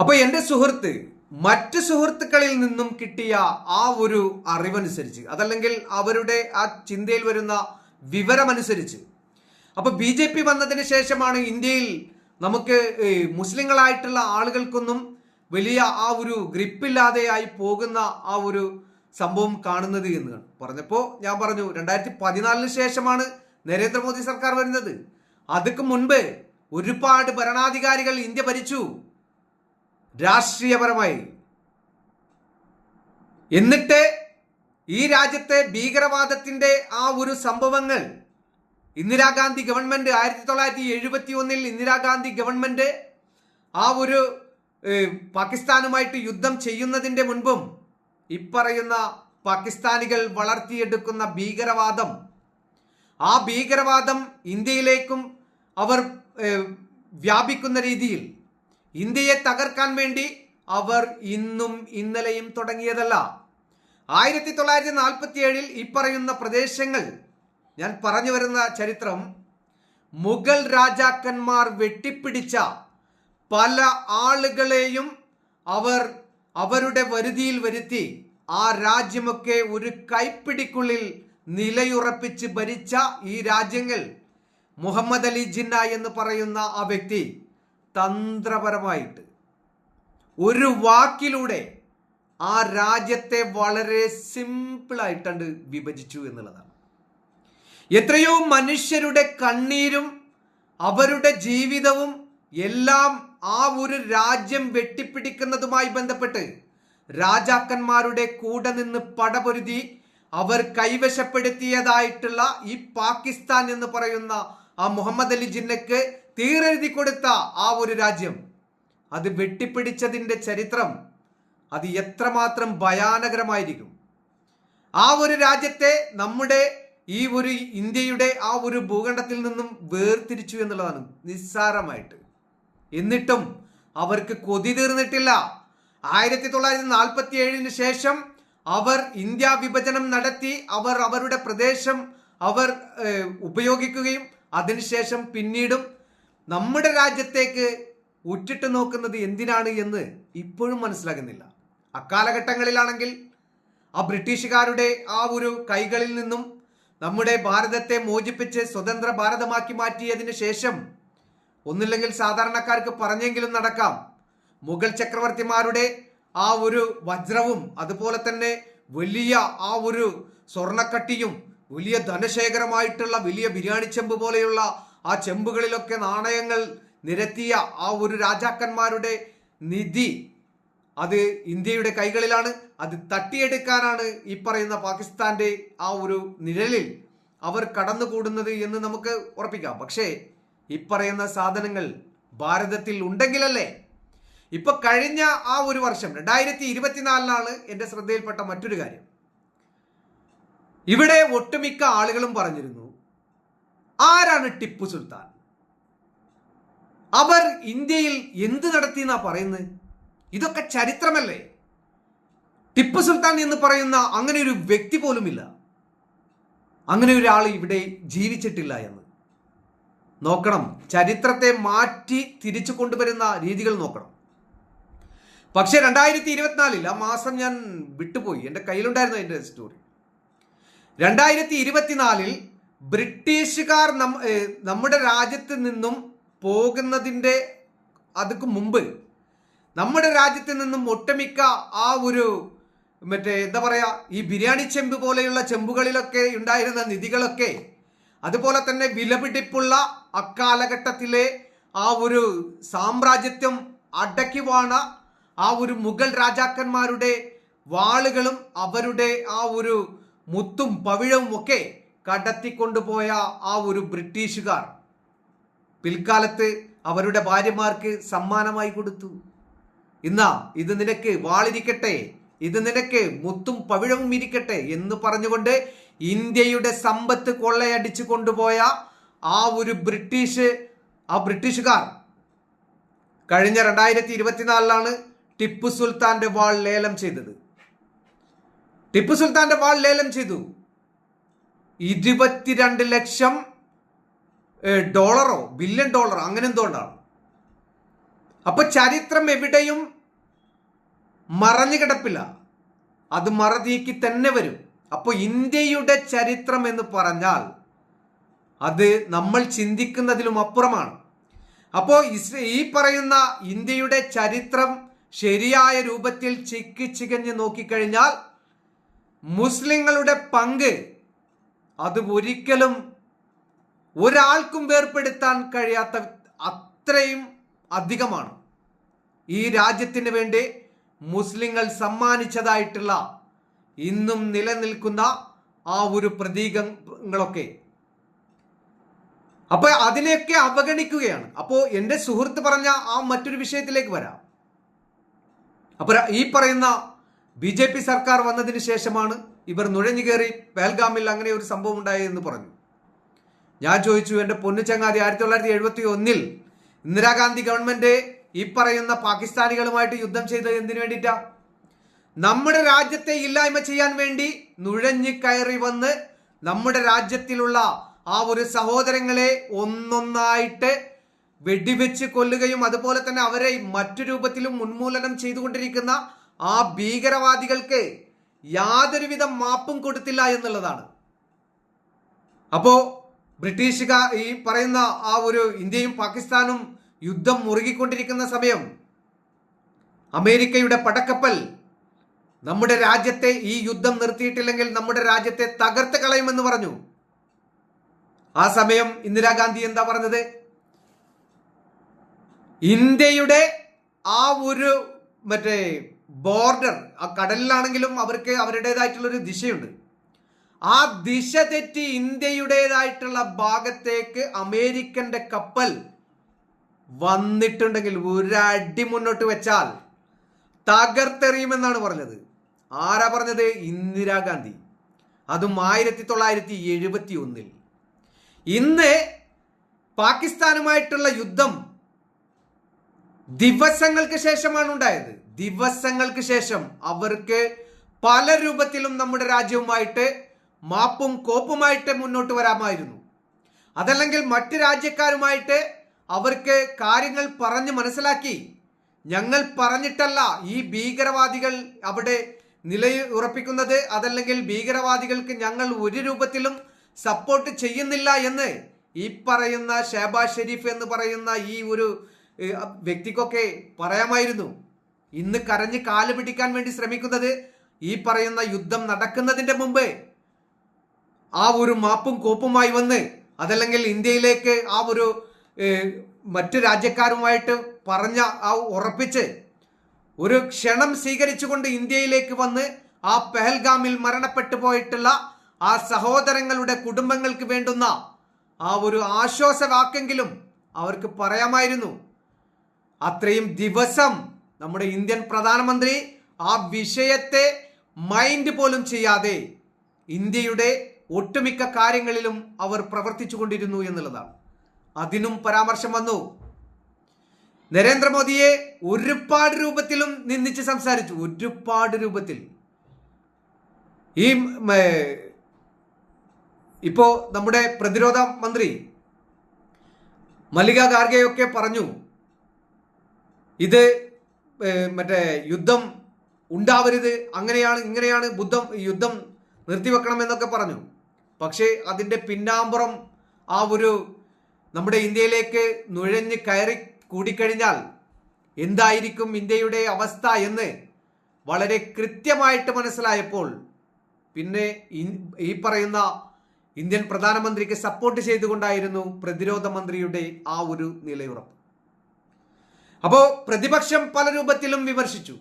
അപ്പൊ എന്റെ സുഹൃത്ത് മറ്റ് സുഹൃത്തുക്കളിൽ നിന്നും കിട്ടിയ ആ ഒരു അറിവനുസരിച്ച് അതല്ലെങ്കിൽ അവരുടെ ആ ചിന്തയിൽ വരുന്ന വിവരമനുസരിച്ച്. അപ്പൊ ബി ജെ പി വന്നതിന് ശേഷമാണ് ഇന്ത്യയിൽ നമുക്ക് മുസ്ലിങ്ങളായിട്ടുള്ള ആളുകൾക്കൊന്നും വലിയ ആ ഒരു ഗ്രിപ്പില്ലാതെയായി പോകുന്ന ആ ഒരു സംഭവം കാണുന്നത് എന്ന് പറഞ്ഞപ്പോൾ ഞാൻ പറഞ്ഞു രണ്ടായിരത്തി പതിനാലിന് ശേഷമാണ് നരേന്ദ്രമോദി സർക്കാർ വരുന്നത്. അതുക്ക് മുൻപ് ഒരുപാട് ഭരണാധികാരികൾ ഇന്ത്യ ഭരിച്ചു. രാഷ്ട്രീയപരമായി. എന്നിട്ട് ഈ രാജ്യത്തെ ഭീകരവാദത്തിന്റെ ആ ഒരു സംഭവങ്ങൾ ഇന്ദിരാഗാന്ധി ഗവൺമെന്റ് ആയിരത്തി തൊള്ളായിരത്തി എഴുപത്തി ഒന്നിൽ ഇന്ദിരാഗാന്ധി ഗവൺമെന്റ് ആ ഒരു പാകിസ്ഥാനുമായിട്ട് യുദ്ധം ചെയ്യുന്നതിന്റെ മുൻപും ഇപ്പറയുന്ന പാകിസ്ഥാനികൾ വളർത്തിയെടുക്കുന്ന ഭീകരവാദം ആ ഭീകരവാദം ഇന്ത്യയിലേക്കും അവർ വ്യാപിക്കുന്ന രീതിയിൽ ഇന്ത്യയെ തകർക്കാൻ വേണ്ടി അവർ ഇന്നും ഇന്നലെയും തുടങ്ങിയതല്ല. ആയിരത്തി തൊള്ളായിരത്തി നാൽപ്പത്തി ഏഴിൽ ഈ പറയുന്ന പ്രദേശങ്ങൾ ഞാൻ പറഞ്ഞു വരുന്ന ചരിത്രം മുഗൾ രാജാക്കന്മാർ വെട്ടിപ്പിടിച്ച പല ആളുകളെയും അവർ അവരുടെ വരുതിയിൽ വരുത്തി ആ രാജ്യമൊക്കെ ഒരു കൈപ്പിടിക്കുള്ളിൽ നിലയുറപ്പിച്ച് ഭരിച്ച ഈ രാജ്യങ്ങൾ മുഹമ്മദ് അലി ജിന്ന എന്ന് പറയുന്ന ആ വ്യക്തി. തന്ത്രപരമായിട്ട് ഒരു വാക്കിലൂടെ ആ രാജ്യത്തെ വളരെ സിമ്പിളായിട്ടുണ്ട് വിഭജിച്ചു എന്നുള്ളതാണ്. എത്രയോ മനുഷ്യരുടെ കണ്ണീരും അവരുടെ ജീവിതവും എല്ലാം ആ ഒരു രാജ്യം വെട്ടിപ്പിടിക്കുന്നതുമായി ബന്ധപ്പെട്ട് രാജാക്കന്മാരുടെ കൂടെ നിന്ന് പടപൊരുതി അവർ കൈവശപ്പെടുത്തിയതായിട്ടുള്ള ഈ പാകിസ്ഥാൻ എന്ന് പറയുന്ന ആ മുഹമ്മദ് അലി ജിന്നക്ക് തീരെഴുതി കൊടുത്ത ആ ഒരു രാജ്യം അത് വെട്ടിപ്പിടിച്ചതിന്റെ ചരിത്രം അത് എത്രമാത്രം ഭയാനകരമായിരിക്കും. ആ ഒരു രാജ്യത്തെ നമ്മുടെ ഈ ഒരു ഇന്ത്യയുടെ ആ ഒരു ഭൂഖണ്ഡത്തിൽ നിന്നും വേർതിരിച്ചു എന്നുള്ളതാണ് നിസ്സാരമായിട്ട്. എന്നിട്ടും അവർക്ക് കൊതി തീർന്നിട്ടില്ല. ആയിരത്തി തൊള്ളായിരത്തി നാൽപ്പത്തി ഏഴിന് ശേഷം അവർ ഇന്ത്യ വിഭജനം നടത്തി അവർ അവരുടെ പ്രദേശം അവർ ഉപയോഗിക്കുകയും അതിനുശേഷം പിന്നീടും നമ്മുടെ രാജ്യത്തേക്ക് ഉറ്റിട്ട് നോക്കുന്നത് എന്തിനാണ് എന്ന് ഇപ്പോഴും മനസ്സിലാകുന്നില്ല. അക്കാലഘട്ടങ്ങളിലാണെങ്കിൽ ആ ബ്രിട്ടീഷുകാരുടെ ആ ഒരു കൈകളിൽ നിന്നും നമ്മുടെ ഭാരതത്തെ മോചിപ്പിച്ച് സ്വതന്ത്ര ഭാരതമാക്കി മാറ്റിയതിന് ശേഷം ഒന്നില്ലെങ്കിൽ സാധാരണക്കാർക്ക് പറഞ്ഞെങ്കിലും നടക്കാം. മുഗൾ ചക്രവർത്തിമാരുടെ ആ ഒരു വജ്രവും അതുപോലെ തന്നെ വലിയ ആ ഒരു സ്വർണക്കട്ടിയും വലിയ ധനശേഖരമായിട്ടുള്ള വലിയ ബിരിയാണി ചെമ്പ് പോലെയുള്ള ആ ചെമ്പുകളിലൊക്കെ നാണയങ്ങൾ നിരത്തിയ ആ ഒരു രാജാക്കന്മാരുടെ നിധി അത് ഇന്ത്യയുടെ കൈകളിലാണ്. അത് തട്ടിയെടുക്കാനാണ് ഈ പറയുന്ന പാകിസ്ഥാന്റെ ആ ഒരു നിഴലിൽ അവർ കടന്നുകൂടുന്നത് എന്ന് നമുക്ക് ഉറപ്പിക്കാം. പക്ഷേ ഈ പറയുന്ന സാധനങ്ങൾ ഭാരതത്തിൽ ഉണ്ടെങ്കിലല്ലേ? ഇപ്പൊ കഴിഞ്ഞ ആ ഒരു വർഷം രണ്ടായിരത്തി ഇരുപത്തിനാലിലാണ് എന്റെ ശ്രദ്ധയിൽപ്പെട്ട മറ്റൊരു കാര്യം. ഇവിടെ ഒട്ടുമിക്ക ആളുകളും പറഞ്ഞിരുന്നു ആരാണ് ടിപ്പു സുൽത്താൻ? അവർ ഇന്ത്യയിൽ എന്ത് നടത്തി എന്നാ പറയുന്നത്? ഇതൊക്കെ ചരിത്രമല്ലേ? ടിപ്പു സുൽത്താൻ എന്ന് പറയുന്ന അങ്ങനെ ഒരു വ്യക്തി പോലുമില്ല. അങ്ങനെ ഒരാൾ ഇവിടെ ജീവിച്ചിട്ടില്ല എന്ന്. നോക്കണം ചരിത്രത്തെ മാറ്റി തിരിച്ചു കൊണ്ടുവരുന്ന രീതികൾ നോക്കണം. പക്ഷേ രണ്ടായിരത്തി ഇരുപത്തിനാലിൽ ആ മാസം ഞാൻ വിട്ടുപോയി. എന്റെ കയ്യിലുണ്ടായിരുന്നു അതിന്റെ സ്റ്റോറി രണ്ടായിരത്തി ഇരുപത്തിനാലിൽ ബ്രിട്ടീഷുകാർ നമ്മുടെ രാജ്യത്ത് നിന്നും പോകുന്നതിന്റെ അതുക്ക് മുമ്പ് നമ്മുടെ രാജ്യത്ത് നിന്നും ഒട്ടുമിക്ക ആ ഒരു മറ്റേ എന്താ പറയുക ഈ ബിരിയാണി ചെമ്പ് പോലെയുള്ള ചെമ്പുകളിലൊക്കെ ഉണ്ടായിരുന്ന നിധികളൊക്കെ അതുപോലെ തന്നെ വിലപിടിപ്പുള്ള അക്കാലഘട്ടത്തിലെ ആ ഒരു സാമ്രാജ്യത്വം അടക്കി വാണ ആ ഒരു മുഗൾ രാജാക്കന്മാരുടെ വാളുകളും അവരുടെ ആ ഒരു മുത്തും പവിഴവും ഒക്കെ കടത്തിക്കൊണ്ടുപോയ ആ ഒരു ബ്രിട്ടീഷുകാർ പിൽക്കാലത്ത് അവരുടെ ഭാര്യമാർക്ക് സമ്മാനമായി കൊടുത്തു. ഇന്നാ ഇത് നിനക്ക് വാളിരിക്കട്ടെ ഇത് നിനക്ക് മുത്തും പവിഴവും ഇരിക്കട്ടെ എന്ന് പറഞ്ഞുകൊണ്ട് ഇന്ത്യയുടെ സമ്പത്ത് കൊള്ളയടിച്ചു കൊണ്ടുപോയ ആ ഒരു ബ്രിട്ടീഷ് ആ ബ്രിട്ടീഷുകാർ കഴിഞ്ഞ രണ്ടായിരത്തി ഇരുപത്തിനാലിലാണ് ടിപ്പു സുൽത്താന്റെ വാൾ ലേലം ചെയ്തത്. ടിപ്പു സുൽത്താന്റെ വാൾ ലേലം ചെയ്തു. ഇരുപത്തിരണ്ട് ലക്ഷം ഡോളറോ ബില്യൺ ഡോളറോ അങ്ങനെ എന്തുകൊണ്ടാണ് അപ്പൊ ചരിത്രം എവിടെയും മറഞ്ഞു കിടപ്പില്ല അത് മറതീക്കി തന്നെ വരും. അപ്പോൾ ഇന്ത്യയുടെ ചരിത്രം എന്ന് പറഞ്ഞാൽ അത് നമ്മൾ ചിന്തിക്കുന്നതിലും അപ്പുറമാണ്. അപ്പോൾ ഈ പറയുന്ന ഇന്ത്യയുടെ ചരിത്രം ശരിയായ രൂപത്തിൽ ചിക്കി ചികഞ്ഞ് നോക്കിക്കഴിഞ്ഞാൽ മുസ്ലിങ്ങളുടെ പങ്ക് അത് ഒരിക്കലും ഒരാൾക്കും വേർപ്പെടുത്താൻ കഴിയാത്ത അത്രയും അധികമാണ്. ഈ രാജ്യത്തിന് വേണ്ടി മുസ്ലിങ്ങൾ സമ്മാനിച്ചതായിട്ടുള്ള ഇന്നും നിലനിൽക്കുന്ന ആ ഒരു പ്രതീകങ്ങളൊക്കെ. അപ്പൊ അതിനെയൊക്കെ അവഗണിക്കുകയാണ്. അപ്പോൾ എന്റെ സുഹൃത്ത് പറഞ്ഞ ആ മറ്റൊരു വിഷയത്തിലേക്ക് വരാം. അപ്പൊ ഈ പറയുന്ന ബി ജെ പി സർക്കാർ വന്നതിന് ശേഷമാണ് ഇവർ നുഴഞ്ഞു കയറി പേൽഗാമിൽ അങ്ങനെ ഒരു സംഭവം ഉണ്ടായെന്ന് പറഞ്ഞു. ഞാൻ ചോദിച്ചു എന്റെ പൊന്നു ചങ്ങാതി ആയിരത്തി തൊള്ളായിരത്തി എഴുപത്തി ഒന്നിൽ ഇന്ദിരാഗാന്ധി ഗവൺമെന്റ് ഈ പറയുന്ന പാകിസ്ഥാനികളുമായിട്ട് യുദ്ധം ചെയ്തത് എന്തിനു വേണ്ടിയിട്ടാ? നമ്മുടെ രാജ്യത്തെ ഇല്ലായ്മ ചെയ്യാൻ വേണ്ടി നുഴഞ്ഞു കയറി വന്ന് നമ്മുടെ രാജ്യത്തിലുള്ള ആ ഒരു സഹോദരങ്ങളെ ഒന്നൊന്നായിട്ട് വെടിവെച്ച് കൊല്ലുകയും അതുപോലെ തന്നെ അവരെ മറ്റു രൂപത്തിലും ഉന്മൂലനം ചെയ്തുകൊണ്ടിരിക്കുന്ന ആ ഭീകരവാദികൾക്ക് യാതൊരുവിധ മാപ്പും കൊടുത്തില്ല എന്നുള്ളതാണ്. അപ്പോ ബ്രിട്ടീഷുകാർ ഈ പറയുന്ന ആ ഒരു ഇന്ത്യയും പാകിസ്ഥാനും യുദ്ധം മുറുകിക്കൊണ്ടിരിക്കുന്ന സമയം അമേരിക്കയുടെ പടക്കപ്പൽ നമ്മുടെ രാജ്യത്തെ ഈ യുദ്ധം നിർത്തിയിട്ടില്ലെങ്കിൽ നമ്മുടെ രാജ്യത്തെ തകർത്ത് കളയുമെന്ന് പറഞ്ഞു. ആ സമയം ഇന്ദിരാഗാന്ധി എന്താ പറഞ്ഞത്? ഇന്ത്യയുടെ ആ ഒരു മറ്റേ ബോർഡർ ആ കടലിലാണെങ്കിലും അവർക്ക് അവരുടേതായിട്ടുള്ളൊരു ദിശയുണ്ട്. ആ ദിശ തെറ്റി ഇന്ത്യയുടേതായിട്ടുള്ള ഭാഗത്തേക്ക് അമേരിക്കന്റെ കപ്പൽ വന്നിട്ടുണ്ടെങ്കിൽ ഒരടി മുന്നോട്ട് വെച്ചാൽ തകർത്തെറിയുമെന്നാണ് പറഞ്ഞത്. ആരാ പറഞ്ഞത്? ഇന്ദിരാഗാന്ധി. അതും ആയിരത്തി തൊള്ളായിരത്തി എഴുപത്തി ഒന്നിൽ ഇന്ന് പാകിസ്ഥാനുമായിട്ടുള്ള യുദ്ധം ദിവസങ്ങൾക്ക് ശേഷമാണ് ഉണ്ടായത്. ദിവസങ്ങൾക്ക് ശേഷം അവർക്ക് പല രൂപത്തിലും നമ്മുടെ രാജ്യവുമായിട്ട് മാപ്പും കോപ്പുമായിട്ട് മുന്നോട്ട് വരാമായിരുന്നു. അതല്ലെങ്കിൽ മറ്റ് രാജ്യക്കാരുമായിട്ട് അവർക്ക് കാര്യങ്ങൾ പറഞ്ഞ് മനസ്സിലാക്കി ഞങ്ങൾ പറഞ്ഞിട്ടല്ല ഈ ഭീകരവാദികൾ അവിടെ നിലയുറപ്പിക്കുന്നത് അതല്ലെങ്കിൽ ഭീകരവാദികൾക്ക് ഞങ്ങൾ ഒരു രൂപത്തിലും സപ്പോർട്ട് ചെയ്യുന്നില്ല എന്ന് ഈ പറയുന്ന ഷേബാ ഷെരീഫ് എന്ന് പറയുന്ന ഈ ഒരു വ്യക്തിക്കൊക്കെ പറയാമായിരുന്നു. ഇന്ന് കരഞ്ഞ് കാൽ പിടിക്കാൻ വേണ്ടി ശ്രമിക്കുന്നത് ഈ പറയുന്ന യുദ്ധം നടക്കുന്നതിന്റെ മുമ്പ് ആ ഒരു മാപ്പും കോപ്പുമായി വന്ന് അതല്ലെങ്കിൽ ഇന്ത്യയിലേക്ക് ആ ഒരു മറ്റു രാജ്യക്കാരുമായിട്ട് പറഞ്ഞ ആ ഉറപ്പിച്ച് ഒരു ക്ഷണം സ്വീകരിച്ചുകൊണ്ട് ഇന്ത്യയിലേക്ക് വന്ന് ആ പെഹൽഗാമിൽ മരണപ്പെട്ടു പോയിട്ടുള്ള ആ സഹോദരങ്ങളുടെ കുടുംബങ്ങൾക്ക് വേണ്ടുന്ന ആ ഒരു ആശ്വാസവാക്കെങ്കിലും അവർക്ക് പറയാമായിരുന്നു. അത്രയും ദിവസം നമ്മുടെ ഇന്ത്യൻ പ്രധാനമന്ത്രി ആ വിഷയത്തെ മൈൻഡ് പോലും ചെയ്യാതെ ഇന്ത്യയുടെ ഒട്ടുമിക്ക കാര്യങ്ങളിലും അവർ പ്രവർത്തിച്ചു കൊണ്ടിരുന്നു എന്നുള്ളതാണ്. അതിനും പരാമർശം വന്നു. നരേന്ദ്രമോദിയെ ഒരുപാട് രൂപത്തിലും നിന്ദിച്ച് സംസാരിച്ചു. ഒരുപാട് രൂപത്തിൽ. ഈ ഇപ്പോ നമ്മുടെ പ്രതിരോധ മന്ത്രി മല്ലിക ഖാർഗെയൊക്കെ പറഞ്ഞു. ഇത് മറ്റേ യുദ്ധം ഉണ്ടാവരുത് അങ്ങനെയാണ് ഇങ്ങനെയാണ് ബുദ്ധം യുദ്ധം നിർത്തിവെക്കണം എന്നൊക്കെ പറഞ്ഞു. പക്ഷേ അതിന്റെ പിന്നാമ്പുറം ആ ഒരു നമ്മുടെ ഇന്ത്യയിലേക്ക് നുഴഞ്ഞ് കയറി കൂടിക്കഴിഞ്ഞാൽ എന്തായിരിക്കും ഇന്ത്യയുടെ അവസ്ഥ എന്ന് വളരെ കൃത്യമായിട്ട് മനസ്സിലായപ്പോൾ പിന്നെ ഈ പറയുന്ന ഇന്ത്യൻ പ്രധാനമന്ത്രിക്ക് സപ്പോർട്ട് ചെയ്തുകൊണ്ടായിരുന്നു പ്രതിരോധ മന്ത്രിയുടെ ആ ഒരു നിലയുറപ്പ്. അപ്പോ പ്രതിപക്ഷം പല രൂപത്തിലും വിമർശിച്ചു.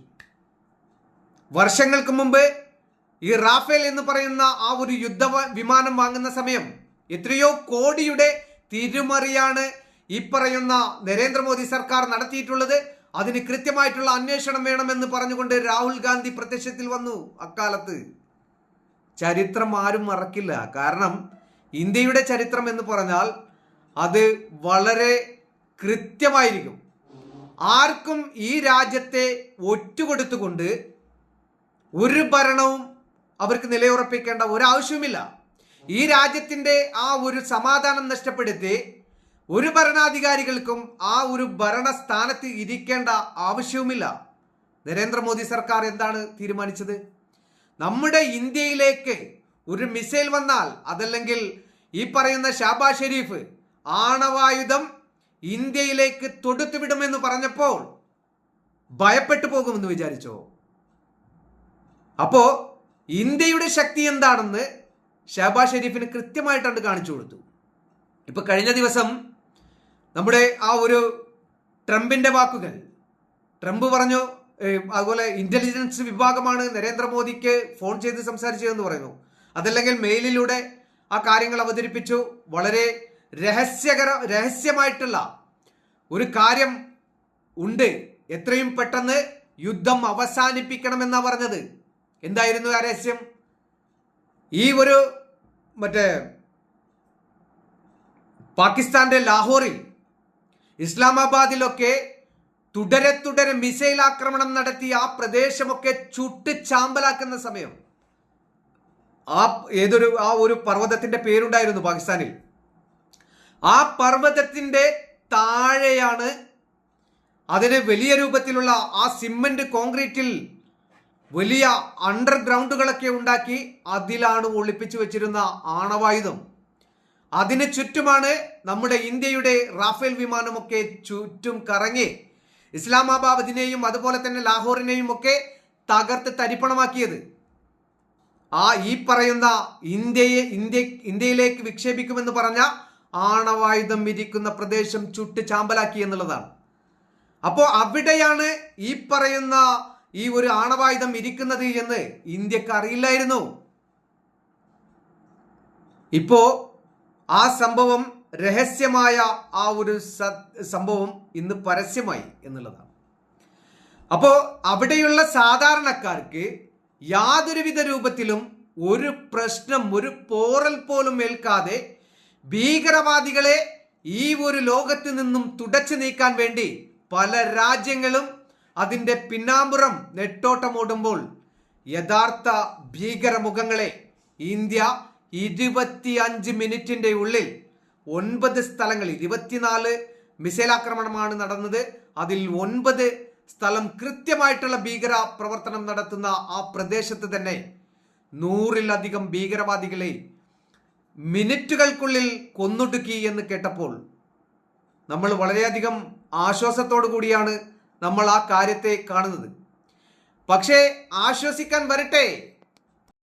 വർഷങ്ങൾക്ക് മുമ്പ് ഈ റാഫേൽ എന്ന് പറയുന്ന ആ ഒരു യുദ്ധ വിമാനം വാങ്ങുന്ന സമയം എത്രയോ കോടിയുടെ തിരുമറിയാണ് ഈ പറയുന്ന നരേന്ദ്രമോദി സർക്കാർ നടത്തിയിട്ടുള്ളത്. അതിന് കൃത്യമായിട്ടുള്ള അന്വേഷണം വേണമെന്ന് പറഞ്ഞുകൊണ്ട് രാഹുൽ ഗാന്ധി പ്രത്യക്ഷത്തിൽ വന്നു അക്കാലത്ത്. ചരിത്രം ആരും മറക്കില്ല. കാരണം ഇന്ത്യയുടെ ചരിത്രം എന്ന് പറഞ്ഞാൽ അത് വളരെ കൃത്യമായിരിക്കും. ആർക്കും ഈ രാജ്യത്തെ ഒറ്റുകൊടുത്തുകൊണ്ട് ഒരു ഭരണവും അവർക്ക് നിലയുറപ്പിക്കേണ്ട ഒരാവശ്യവുമില്ല. ഈ രാജ്യത്തിന്റെ ആ ഒരു സമാധാനം നഷ്ടപ്പെടുത്തി ഒരു ഭരണാധികാരികൾക്കും ആ ഒരു ഭരണസ്ഥാനത്ത് ഇരിക്കേണ്ട ആവശ്യവുമില്ല. നരേന്ദ്രമോദി സർക്കാർ എന്താണ് തീരുമാനിച്ചത്? നമ്മുടെ ഇന്ത്യയിലേക്ക് ഒരു മിസൈൽ വന്നാൽ അതല്ലെങ്കിൽ ഈ പറയുന്ന ഷാബാ ഷെരീഫ് ആണവായുധം ഇന്ത്യയിലേക്ക് തൊടുത്തുവിടുമെന്ന് പറഞ്ഞപ്പോൾ ഭയപ്പെട്ടു പോകുമെന്ന് വിചാരിച്ചോ? അപ്പോ ഇന്ത്യയുടെ ശക്തി എന്താണെന്ന് ഷഹബാസ് ഷെരീഫിന് കൃത്യമായിട്ടാണ് കാണിച്ചു കൊടുത്തു. ഇപ്പൊ കഴിഞ്ഞ ദിവസം നമ്മുടെ ആ ഒരു ട്രംപിന്റെ വാക്കുകൾ ട്രംപ് പറഞ്ഞു അതുപോലെ ഇന്റലിജൻസ് വിഭാഗമാണ് നരേന്ദ്രമോദിക്ക് ഫോൺ ചെയ്ത് സംസാരിച്ചതെന്ന് പറയുന്നു. അതല്ലെങ്കിൽ മെയിലിലൂടെ ആ കാര്യങ്ങൾ അവതരിപ്പിച്ചു. വളരെ രഹസ്യകര രഹസ്യമായിട്ടുള്ള ഒരു കാര്യം ഉണ്ട്. എത്രയും പെട്ടെന്ന് യുദ്ധം അവസാനിപ്പിക്കണമെന്നാ പറഞ്ഞത്. എന്തായിരുന്നു ആ രഹസ്യം? ഈ ഒരു മറ്റേ പാകിസ്ഥാന്റെ ലാഹോറിൽ ഇസ്ലാമാബാദിലൊക്കെ തുടരെ തുടരെ മിസൈൽ ആക്രമണം നടത്തി ആ പ്രദേശമൊക്കെ ചുട്ട് ചാമ്പലാക്കുന്ന സമയം ആ ഏതൊരു ആ ഒരു പർവതത്തിന്റെ പേരുണ്ടായിരുന്നു പാകിസ്ഥാനിൽ. ആ പർവതത്തിന്റെ താഴെയാണ് അതിന് വലിയ രൂപത്തിലുള്ള ആ സിമന്റ് കോൺക്രീറ്റിൽ വലിയ അണ്ടർഗ്രൗണ്ടുകളൊക്കെ ഉണ്ടാക്കി അതിലാണ് ഒളിപ്പിച്ചു വെച്ചിരുന്ന ആണവായുധം. അതിന് ചുറ്റുമാണ് നമ്മുടെ ഇന്ത്യയുടെ റാഫേൽ വിമാനമൊക്കെ ചുറ്റും കറങ്ങി ഇസ്ലാമാബാദിനെയും അതുപോലെ തന്നെ ലാഹോറിനെയും ഒക്കെ തകർത്ത് തരിപ്പണമാക്കിയത്. ആ ഈ പറയുന്ന ഇന്ത്യയെ ഇന്ത്യ ഇന്ത്യയിലേക്ക് വിക്ഷേപിക്കുമെന്ന് പറഞ്ഞ ആണവായുധം ഇരിക്കുന്ന പ്രദേശം ചുട്ട് ചാമ്പലാക്കി എന്നുള്ളതാണ്. അപ്പോൾ അവിടെയാണ് ഈ പറയുന്ന ഈ ഒരു ആണവായുധം ഇരിക്കുന്നത് എന്ന് ഇന്ത്യയ്ക്ക് അറിയില്ലായിരുന്നു. ഇപ്പോ ആ സംഭവം രഹസ്യമായ ആ ഒരു സംഭവം ഇന്ന് പരസ്യമായി എന്നുള്ളതാണ്. അപ്പോ അവിടെയുള്ള സാധാരണക്കാർക്ക് യാതൊരുവിധ രൂപത്തിലും ഒരു പ്രശ്നം ഒരു പോറൽ പോലും ഏൽക്കാതെ ഭീകരവാദികളെ ഈ ഒരു ലോകത്ത് നിന്നും തുടച്ചു നീക്കാൻ വേണ്ടി പല രാജ്യങ്ങളും അതിന്റെ പിന്നാമ്പുറം നെട്ടോട്ടമോടുമ്പോൾ യഥാർത്ഥ ഭീകരമുഖങ്ങളെ ഇന്ത്യ ഇരുപത്തിയഞ്ച് മിനിറ്റിന്റെ ഉള്ളിൽ ഒൻപത് സ്ഥലങ്ങൾ ഇരുപത്തിനാല് മിസൈൽ ആക്രമണമാണ് നടന്നത്. അതിൽ ഒൻപത് സ്ഥലം കൃത്യമായിട്ടുള്ള ഭീകര പ്രവർത്തനം നടത്തുന്ന ആ പ്രദേശത്ത് തന്നെ നൂറിലധികം ഭീകരവാദികളെ മിനിറ്റുകൾക്കുള്ളിൽ കൊന്നൊടുക്കി എന്ന് കേട്ടപ്പോൾ നമ്മൾ വളരെയധികം ആശ്വാസത്തോടു കൂടിയാണ് നമ്മൾ ആ കാര്യത്തെ കാണുന്നത്. പക്ഷേ ആശ്വസിക്കാൻ വരട്ടെ.